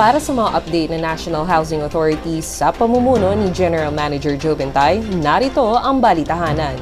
Para sa mga update ng National Housing Authority sa pamumuno ni General Manager Joe Bentay, narito ang balitahanan.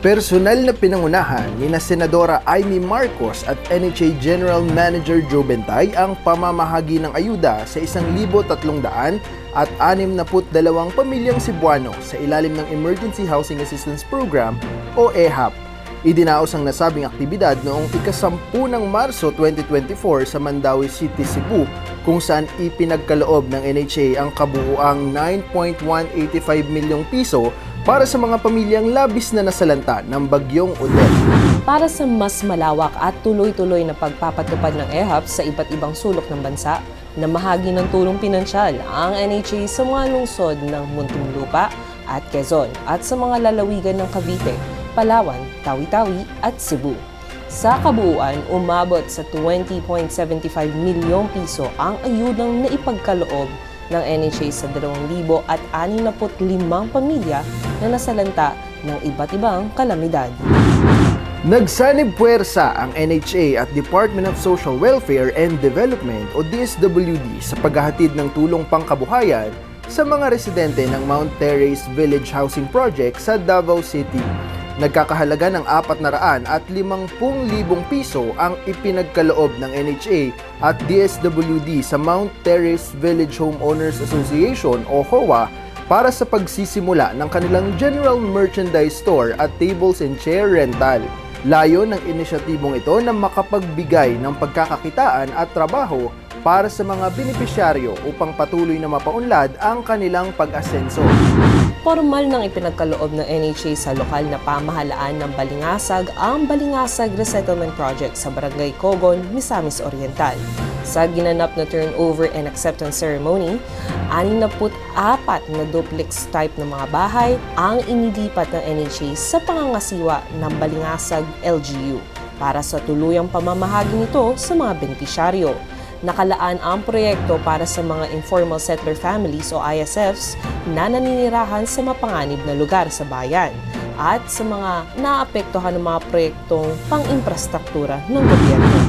Personal na pinangunahan ni na Senadora Amy Marcos at NHA General Manager Joe Bentay ang pamamahagi ng ayuda sa 1,300 at 62 pamilyang Cebuano sa ilalim ng Emergency Housing Assistance Program o EHAP. Idinaos ang nasabing aktibidad noong ikasampu ng Marso 2024 sa Mandawi City, Cebu kung saan ipinagkaloob ng NHA ang kabuuang 9.185 milyong piso para sa mga pamilyang labis na nasalanta ng bagyong Odette. Para sa mas malawak at tuloy-tuloy na pagpapatupad ng EHAP sa iba't ibang sulok ng bansa, na mahagi ng tulong pinansyal ang NHA sa mga lungsod ng Muntinlupa at Quezon at sa mga lalawigan ng Cavite, Palawan, Tawi-Tawi at Cebu. Sa kabuuan, umabot sa 20.75 milyong piso ang ayudang naipagkaloob ng NHA sa 2,065 pamilya na nasalanta ng iba't ibang kalamidad. Nagsanib puwersa ang NHA at Department of Social Welfare and Development o DSWD sa paghahatid ng tulong pangkabuhayan sa mga residente ng Mount Terrace Village Housing Project sa Davao City. Nagkakahalaga ng 400 at 50,000 piso ang ipinagkaloob ng NHA at DSWD sa Mount Terrace Village Homeowners Association o HOA para sa pagsisimula ng kanilang general merchandise store at tables and chair rental. Layo ng inisyatibong ito na makapagbigay ng pagkakakitaan at trabaho para sa mga benepisyaryo upang patuloy na mapaunlad ang kanilang pag-asenso. Formal nang ipinagkaloob ng NHA sa lokal na pamahalaan ng Balingasag ang Balingasag Resettlement Project sa Barangay Cogon, Misamis Oriental. Sa ginanap na turnover and acceptance ceremony, 64 na duplex type ng mga bahay ang inilipat ng NHA sa pangangasiwa ng Balingasag LGU para sa tuluyang pamamahagi nito sa mga benepisyaryo. Nakalaan ang proyekto para sa mga informal settler families o ISFs na naninirahan sa mapanganib na lugar sa bayan at sa mga naapektuhan ng mga proyektong pang-infrastruktura ng gobyerno.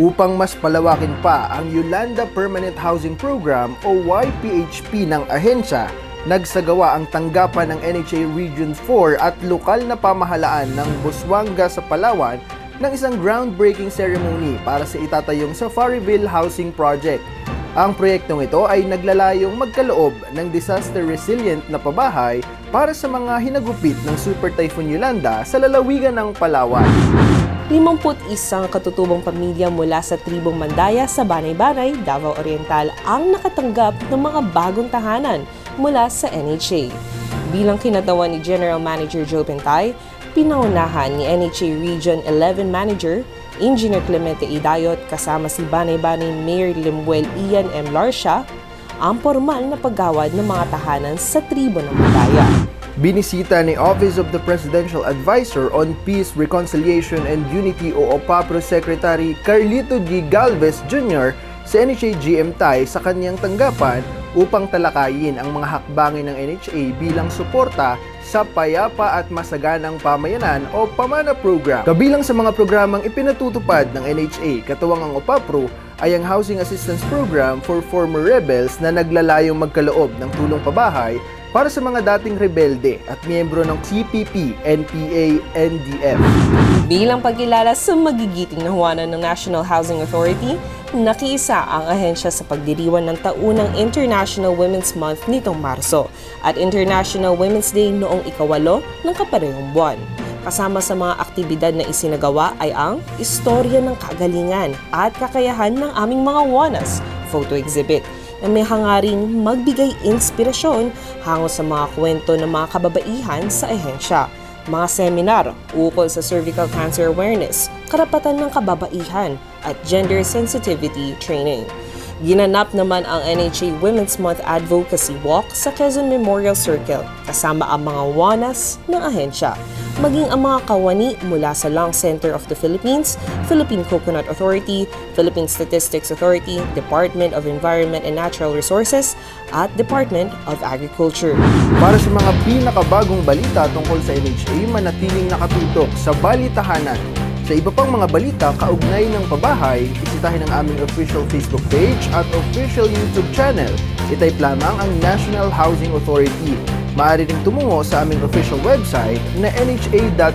Upang mas palawakin pa ang Yolanda Permanent Housing Program o YPHP ng ahensya, nagsagawa ang tanggapan ng NHA Region 4 at lokal na pamahalaan ng Busuanga sa Palawan ng isang groundbreaking ceremony para sa itatayong Safariville Housing Project. Ang proyektong ito ay naglalayong magkaloob ng disaster resilient na pabahay para sa mga hinagupit ng Super Typhoon Yolanda sa lalawigan ng Palawan. 51 katutubong pamilya mula sa tribong Mandaya sa Banay-Banay, Davao Oriental ang nakatanggap ng mga bagong tahanan mula sa NHA. Bilang kinatawan ni General Manager Joe Pentay, pinangunahan ni NHA Region 11 Manager Engineer Clemente Idayot kasama si Banay-Banay Mayor Limuel Ian M. Larsha ang formal na paggawad ng mga tahanan sa tribo ng Mandaya. Binisita ni Office of the Presidential Advisor on Peace, Reconciliation and Unity o OPAPRO Secretary Carlito G. Galvez Jr. sa NHA GM sa kanyang tanggapan upang talakayin ang mga hakbangin ng NHA bilang suporta sa payapa at masaganang pamayanan o Pamana Program. Kabilang sa mga programang ipinatutupad ng NHA, katuwang ang OPAPRO, ay ang Housing Assistance Program for Former Rebels na naglalayong magkaloob ng tulong pabahay para sa mga dating rebelde at miyembro ng CPP, NPA, NDF. Bilang pagkilala sa magigiting na huwanan ng National Housing Authority, nakiisa ang ahensya sa pagdiriwan ng taunang International Women's Month nitong Marso at International Women's Day noong ikawalo ng kaparehong buwan. Kasama sa mga aktibidad na isinagawa ay ang Istorya ng Kagalingan at Kakayahan ng Aming Mga Wanas photo exhibit na may hangaring magbigay inspirasyon hango sa mga kwento ng mga kababaihan sa ehensya mga seminar ukol sa cervical cancer awareness, karapatan ng kababaihan, at gender sensitivity training. Ginanap naman ang NHA Women's Month Advocacy Walk sa Quezon Memorial Circle kasama ang mga wanas ng ahensya, maging ang mga kawani mula sa Lung Center of the Philippines, Philippine Coconut Authority, Philippine Statistics Authority, Department of Environment and Natural Resources, at Department of Agriculture. Para sa mga pinakabagong balita tungkol sa NHA, manatiling nakatutok sa balitahanan Sa iba pang mga balita kaugnay ng pabahay, bisitahin ang aming official Facebook page at official YouTube channel. I-type lamang ang National Housing Authority. Maaari ring tumungo sa aming official website na nha.gov.ph.